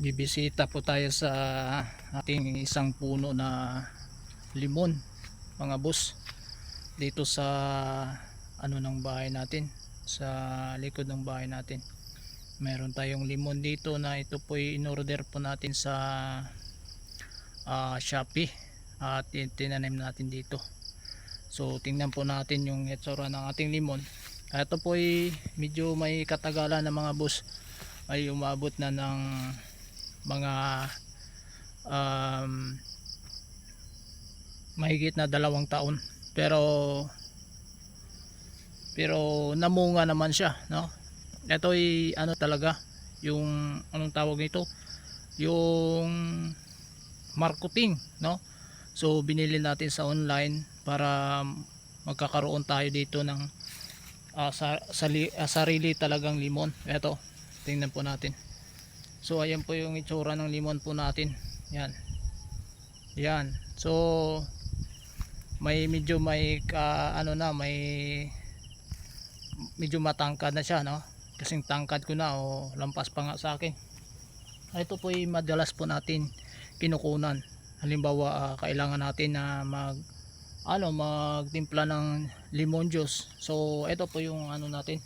bibisita po tayo sa ating isang puno na limon mga boss dito sa ano ng bahay natin sa likod ng bahay natin. Meron tayong limon dito na ito po in-order po natin sa ah, Shopee at tinanim natin dito. So tingnan po natin yung itsura ng ating limon. Ito po ay medyo may katagalan ng mga boss ay umabot na ng mga um, mahigit na dalawang taon. Pero pero namunga naman siya no? Ito ay ano talaga yung anong tawag nito? Yung marketing no? So binili natin sa online para magkakaroon tayo dito ng ah, sa, sali- ah, sarili talagang limon. Ito tingnan po natin so ayan po yung itsura ng limon po natin. Yan. Yan. So may medyo may ka, ano na may medyo matangkad na siya no? Kasing tangkad ko na o lampas pa nga sa akin. Ito po ay madalas po natin kinukunan. Halimbawa ah, kailangan natin na mag ano magtimpla ng lemon juice. So ito po yung ano natin.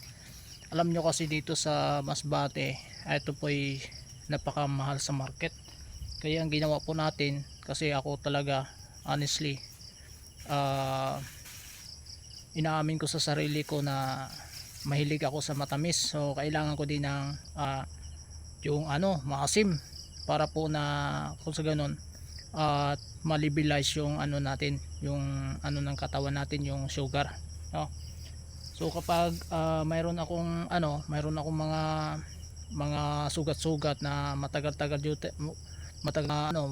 Alam nyo kasi dito sa Masbate ito po ay napakamahal sa market kaya ang ginawa po natin kasi ako talaga honestly ah inaamin ko sa sarili ko na mahilig ako sa matamis so kailangan ko din ng ah, yung ano maasim para po na kung sa ganun at malibilize yung ano natin yung ano ng katawan natin yung sugar no? so kapag ah, mayroon akong ano mayroon akong mga mga sugat-sugat na matagal-tagal matagal na ano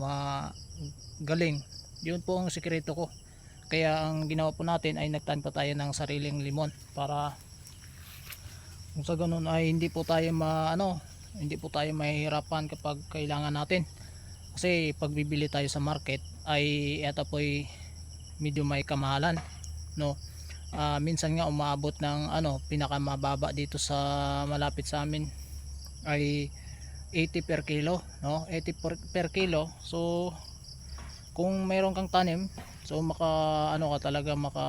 galing yun po ang sikreto ko. Kaya ang ginawa po natin ay nagtanim pa tayo ng sariling limon para kung sa ganun ay hindi po tayo ma ano hindi po tayo mahihirapan kapag kailangan natin. Kasi pag bibili tayo sa market ay eto po ay medyo may kamahalan no? Ah, minsan nga umaabot ng ano pinakamababa dito sa malapit sa amin ay 80 per kilo no? 80 per, per kilo. So kung mayroon kang tanim so maka ano ka talaga maka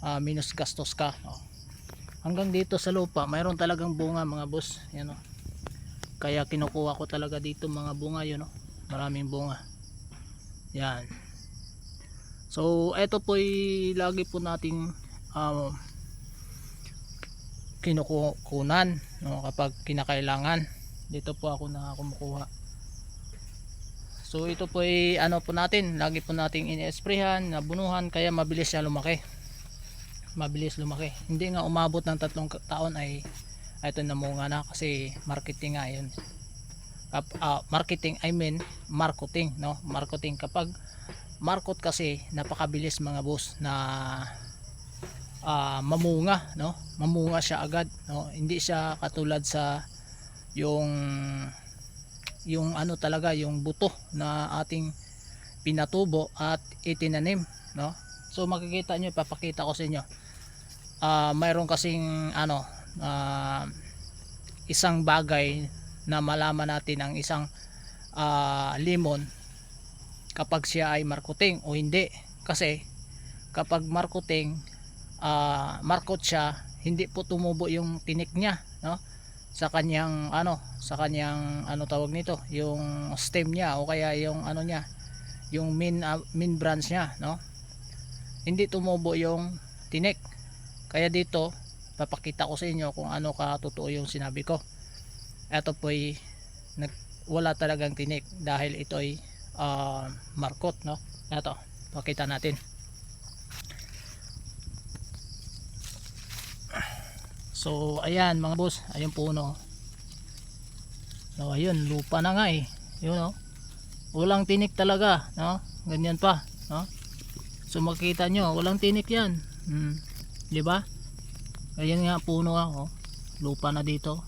ah, minus gastos ka no? hanggang dito sa lupa mayroon talagang bunga mga boss yan o kaya kinukuha ko talaga dito mga bunga yun o maraming bunga. Yan. So eto po lagi po nating um, kinukunan no, kapag kinakailangan. Dito po ako na kumukuha. So ito po ay ano po natin lagi po nating ini-sprayhan nabunuhan kaya mabilis siya lumaki. Mabilis lumaki. Hindi nga umabot ng tatlong taon ay ito namunga na kasi marketing nga yun. Kap, ah, marketing I mean marketing no? Marketing. Kapag market kasi napakabilis mga boss na ah, mamunga no? Mamunga siya agad no? Hindi siya katulad sa yung yung ano talaga yung buto na ating pinatubo at itinanim no? So makikita nyo ipapakita ko sa inyo. Ah mayroon kasing ano ah, isang bagay na malaman natin ang isang ah, limon kapag siya ay markuting o hindi. Kasi kapag markuting ah, markot siya hindi po tumubo yung tinik niya no? Sa kanyang ano sa kanyang ano tawag nito yung stem niya o kaya yung ano niya yung main ah, main branch niya no? Hindi tumubo yung tinik. Kaya dito papakita ko sa inyo kung ano ka totoo yung sinabi ko. Eto po ay nag, wala talagang tinik dahil ito ay ah, markot no? Eto pakita natin so ayan mga boss ayun puno. No ayun lupa na nga eh. Yun no? Walang tinik talaga no? Ganyan pa no? So makikita nyo walang tinik yan. Hmm. di ba? Ayan nga puno ako lupa na dito.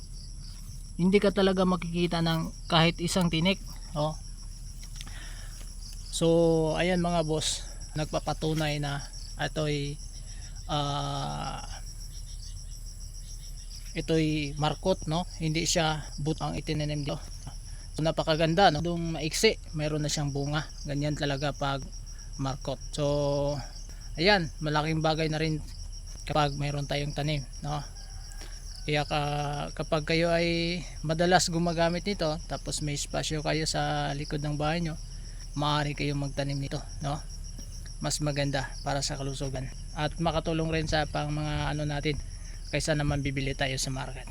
Hindi ka talaga makikita ng kahit isang tinik oh so ayan mga boss nagpapatunay na ito'y ah ito'y markot no? Hindi siya but ang itinanim dito. Napakaganda no? Dung maiksi mayroon na siyang bunga. Ganyan talaga pag markot. So ayan malaking bagay na rin kapag mayroon tayong tanim no? Kaya ka, kapag kayo ay madalas gumagamit nito tapos may espasyo kayo sa likod ng bahay nyo maaari kayong magtanim nito no? Mas maganda para sa kalusugan. At makatulong rin sa pang mga ano natin kaysa naman bibili tayo sa market